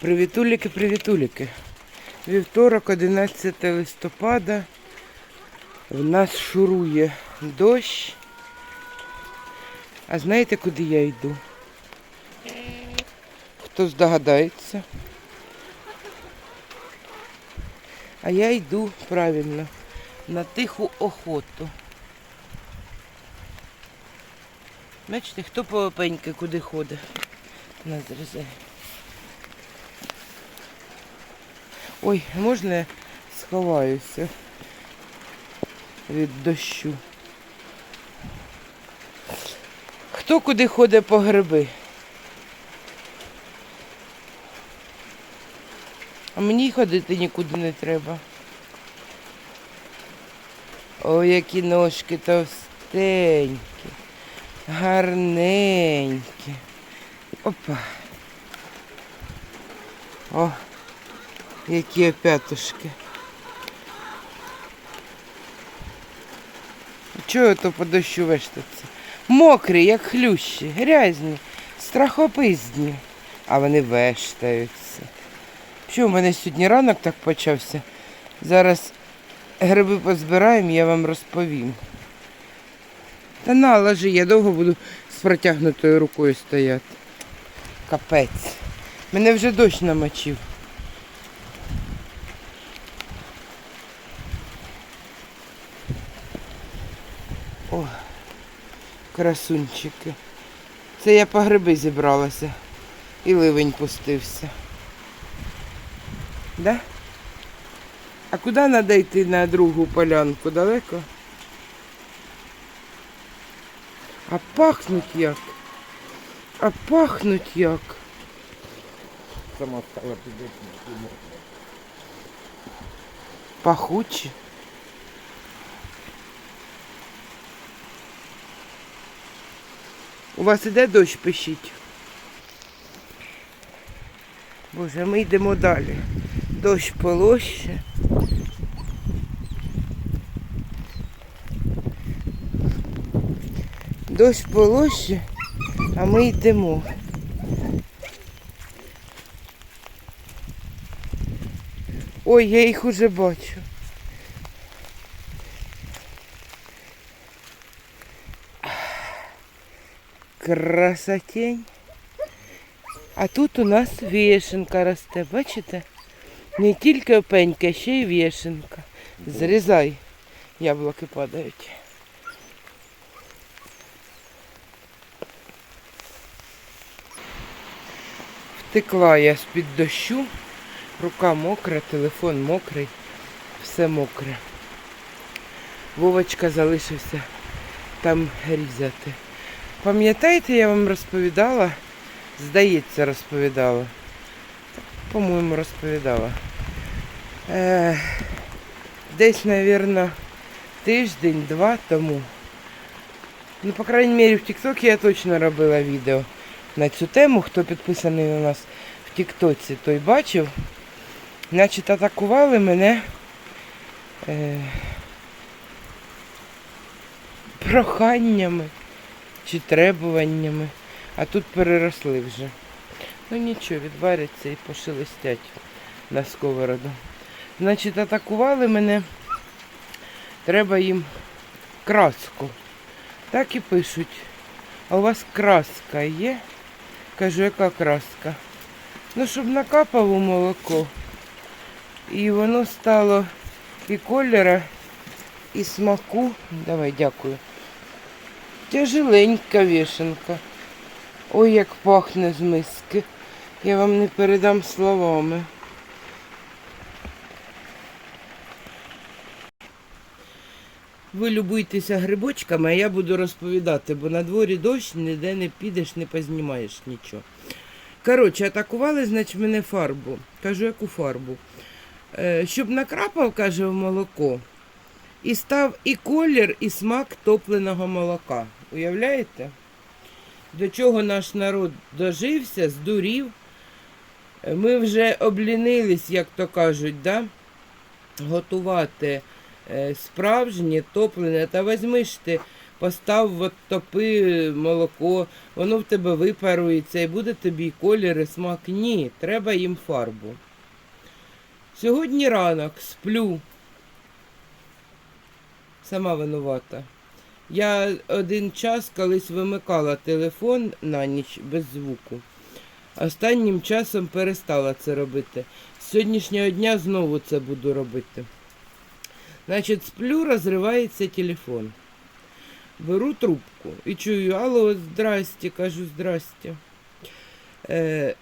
Привітуліки, привітуліки. Вівторок, 11 листопада. В нас шурує дощ. А знаєте, куди я йду? Хто здогадається? А я йду правильно на тиху охоту. Бачите, хто попеньки куди ходить? На зрізає. Ой, можна я сховаюся від дощу? Хто куди ходить по гриби? А мені ходити нікуди не треба. Ой, які ножки товстенькі, гарненькі. Опа. О, які опятушки. Чого то по дощу вештаться? Мокрі, як хлющі, грязні, страхопиздні, а вони вештаються. Що в мене сьогодні ранок так почався? Зараз гриби позбираємо, я вам розповім. Та на, ложи, я довго буду з протягнутою рукою стояти. Капець. Мене вже дощ намочив. Красунчики. Це я по гриби зібралася. І ливень пустився. Да? А куди треба йти на другу полянку? Далеко? А пахнуть як? А пахнуть як? Сама стала піде. Пахучі. У вас іде дощ пишіть? Боже, ми йдемо далі. Дощ полоще. Дощ полоще, а ми йдемо. Ой, я їх уже бачу. Красотень. А тут у нас вішенка росте, бачите? Не тільки опенька, ще й вішенка. Зрізай, яблуки падають. Втекла я з-під дощу, рука мокра, телефон мокрий, все мокре. Вовочка залишився там різати. Пам'ятаєте, я вам розповідала? Здається, розповідала. По-моєму, розповідала. Е, десь, мабуть, тиждень-два тому. Ну, по крайній мірі, в Тіктокі я точно робила відео на цю тему. Хто підписаний на нас в Тіктоці, той бачив. Значить, атакували мене е, проханнями чи требуваннями, а тут переросли вже. Ну нічого, відваряться і пошелестять на сковороду. Значить, атакували мене, треба їм краску. Так і пишуть. А у вас краска є? Кажу, яка краска? Ну, щоб накапало молоко. І воно стало і кольора, і смаку. Давай, дякую. Тяжеленька вішенка. Ой, як пахне з миски. Я вам не передам словами. Ви любуйтеся грибочками, а я буду розповідати, бо на дворі дощ, ніде не підеш, не познімаєш нічого. Коротше, атакували, значить, мене фарбу. Кажу, яку фарбу? Е, щоб накрапав, каже, в молоко. І став і колір, і смак топленого молока. Уявляєте? До чого наш народ дожився, здурів. Ми вже облінились, як то кажуть, да? готувати е, справжнє топлене. Та візьми ж ти постав, от топи молоко, воно в тебе випарується і буде тобі і колір, і смак. Ні, треба їм фарбу. Сьогодні ранок сплю. Сама винувата. Я один час колись вимикала телефон на ніч без звуку. Останнім часом перестала це робити. З сьогоднішнього дня знову це буду робити. Значить, сплю, розривається телефон. Беру трубку і чую, алло, здрасте, кажу, здрасте. Е,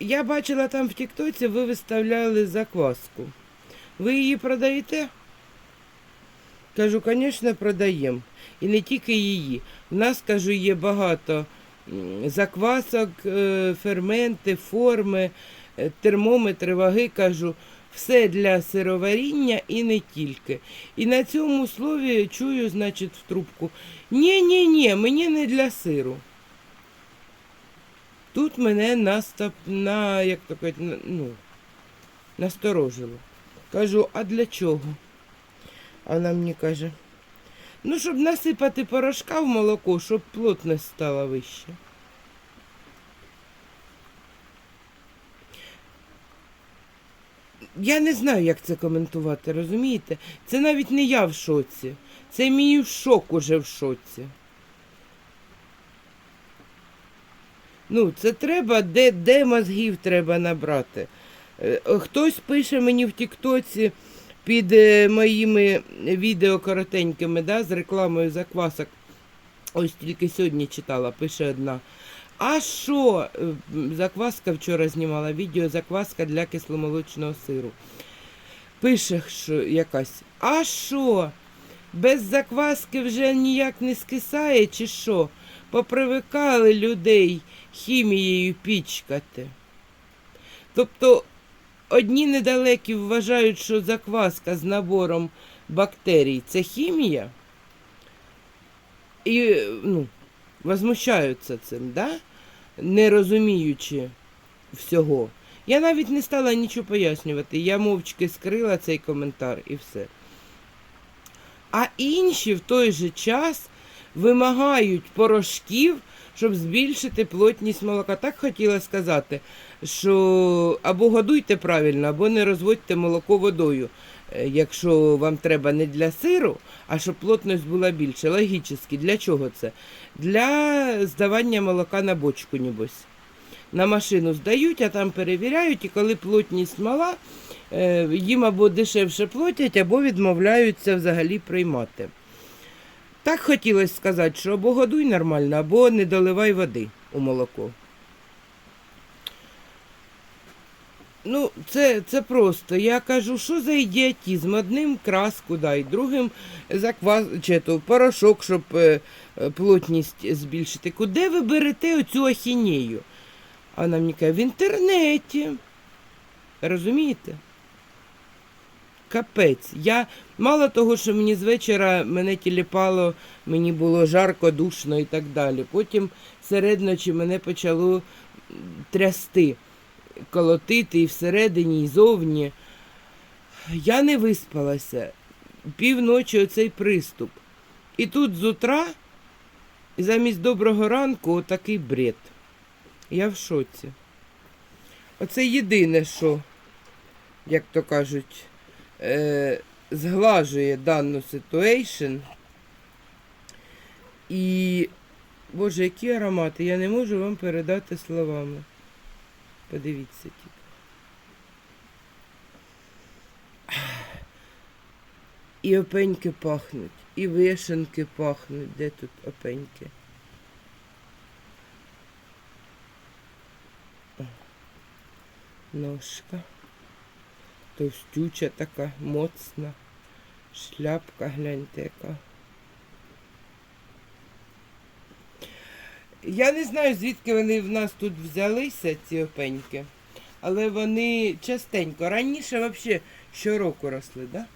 я бачила там в Тіктоці, ви виставляли закваску. Ви її продаєте? Кажу, звісно, продаємо. І не тільки її. У нас, кажу, є багато заквасок, е, ферменти, форми, е, термометри, ваги, кажу, все для сироваріння і не тільки. І на цьому слові чую, значить, в трубку. Ні, ні, ні, мені не для сиру. Тут мене настап, на, як то кажуть, ну, насторожило. Кажу, а для чого? А вона мені каже, ну, щоб насипати порошка в молоко, щоб плотність стала вища. Я не знаю, як це коментувати, розумієте? Це навіть не я в шоці. Це мій шок уже в шоці. Ну, це треба, де, де мозгів треба набрати. Е, Хтось пише мені в Тіктоці під е, моїми відео коротенькими, да, з рекламою заквасок. Ось тільки сьогодні читала, пише одна. А що? е, Закваска вчора знімала відео, закваска для кисломолочного сиру. Пише що якась. А що? Без закваски вже ніяк не скисає, чи що? Попривикали людей хімією пічкати. Тобто одні недалекі вважають, що закваска з набором бактерій це хімія. І ну, возмущаються цим, да? не розуміючи всього. Я навіть не стала нічого пояснювати. Я мовчки скрила цей коментар і все. А інші в той же час вимагають порошків, щоб збільшити плотність молока. Так хотіла сказати, що або годуйте правильно, або не розводьте молоко водою, е, якщо вам треба не для сиру, а щоб плотність була більше. Логічно, для чого це? Для здавання молока на бочку, нібось. На машину здають, а там перевіряють, і коли плотність мала, е, їм або дешевше платять, або відмовляються взагалі приймати. Так хотілося сказати, що або годуй нормально, або не доливай води у молоко. Ну, це, це просто. Я кажу, що за ідіотизм? Одним краску дай, другим заквас, чи то порошок, щоб е, е, плотність збільшити. Куди ви берете оцю ахінею? А вона мені каже, в інтернеті. Розумієте? Капець. Я мало того, що мені з вечора мене тіліпало, мені було жарко, душно і так далі. Потім серед ночі мене почало трясти, колотити і всередині, і зовні. Я не виспалася. Півночі оцей приступ. І тут з утра, замість доброго ранку, отакий бред. Я в шоці. Оце єдине, що, як то кажуть, е, зглажує дану ситуейшн. І, Боже, які аромати, я не можу вам передати словами. Подивіться тільки. І опеньки пахнуть, і вишенки пахнуть. Де тут опеньки? Ножка. Товстюча така, моцна. Шляпка, гляньте яка. Я не знаю, звідки вони в нас тут взялися, ці опеньки, але вони частенько. Раніше взагалі щороку росли, так? Да?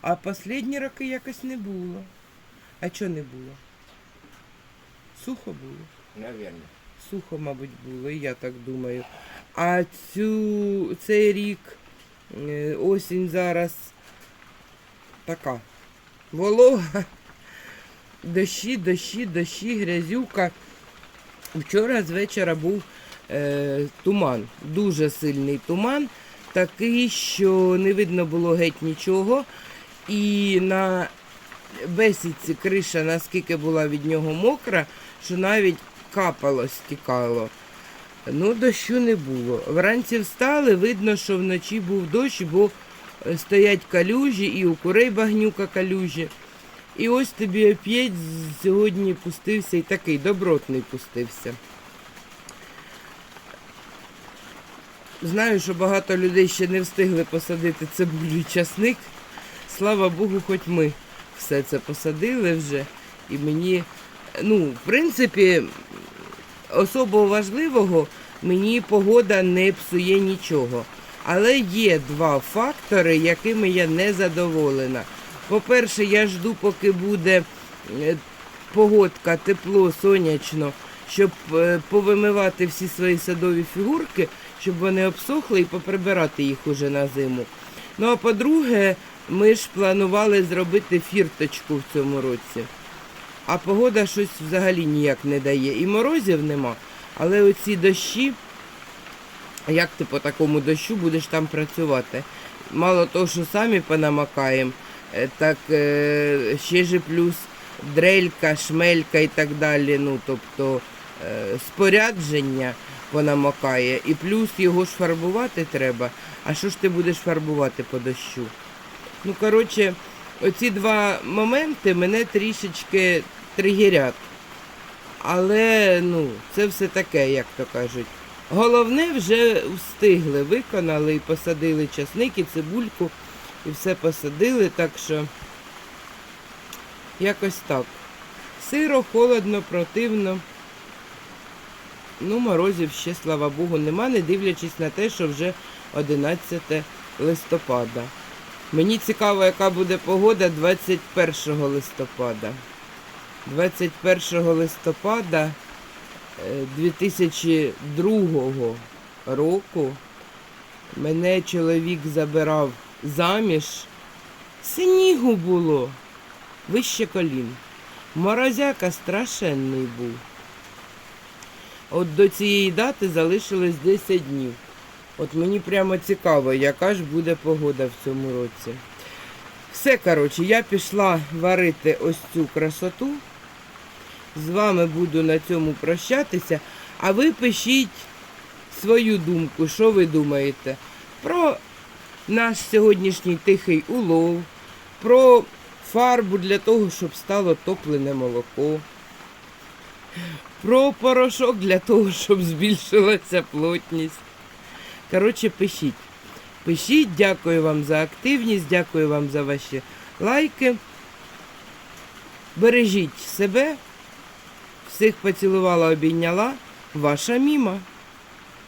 А останні роки якось не було. А чого не було? Сухо було. Наверное. Сухо, мабуть, було, я так думаю. А цю, цей рік, е, осінь зараз така волога. Дощі, дощі, дощі, грязюка. Вчора з вечора був е, туман, дуже сильний туман, такий, що не видно було геть нічого. І на бесідці криша наскільки була від нього мокра, що навіть капало, стікало. Ну, дощу не було. Вранці встали, видно, що вночі був дощ, бо е, стоять калюжі, і у курей багнюка калюжі. І ось тобі оп'ять сьогодні пустився і такий добротний пустився. Знаю, що багато людей ще не встигли посадити цибулю і часник. Слава Богу, хоч ми все це посадили вже. І мені, ну, в принципі, особо важливого мені погода не псує нічого. Але є два фактори, якими я не задоволена. По-перше, я жду, поки буде е, погодка, тепло, сонячно, щоб е, повимивати всі свої садові фігурки, щоб вони обсохли і поприбирати їх уже на зиму. Ну а по-друге, ми ж планували зробити фірточку в цьому році. А погода щось взагалі ніяк не дає. І морозів нема. Але оці дощі, як ти по такому дощу будеш там працювати? Мало того, що самі понамакаємо, е, так е, ще ж плюс дрелька, шмелька і так далі. Ну, тобто е, спорядження понамокає. І плюс його ж фарбувати треба. А що ж ти будеш фарбувати по дощу? Ну, коротше, оці два моменти мене трішечки тригерять. Але ну, це все таке, як то кажуть. Головне вже встигли, виконали і посадили часник і цибульку, і все посадили, так що якось так. Сиро, холодно, противно. Ну, морозів ще, слава Богу, нема, не дивлячись на те, що вже 11 листопада. Мені цікаво, яка буде погода 21 листопада. 21 листопада е, 2002 року мене чоловік забирав заміж. Снігу було вище колін. Морозяка страшенний був. От до цієї дати залишилось 10 днів. От мені прямо цікаво, яка ж буде погода в цьому році. Все, коротше, я пішла варити ось цю красоту. З вами буду на цьому прощатися. А ви пишіть свою думку, що ви думаєте про наш сьогоднішній тихий улов, про фарбу для того, щоб стало топлене молоко, про порошок для того, щоб збільшилася плотність. Коротше, пишіть. Пишіть, дякую вам за активність, дякую вам за ваші лайки. Бережіть себе. Всіх поцілувала, обійняла. Ваша міма.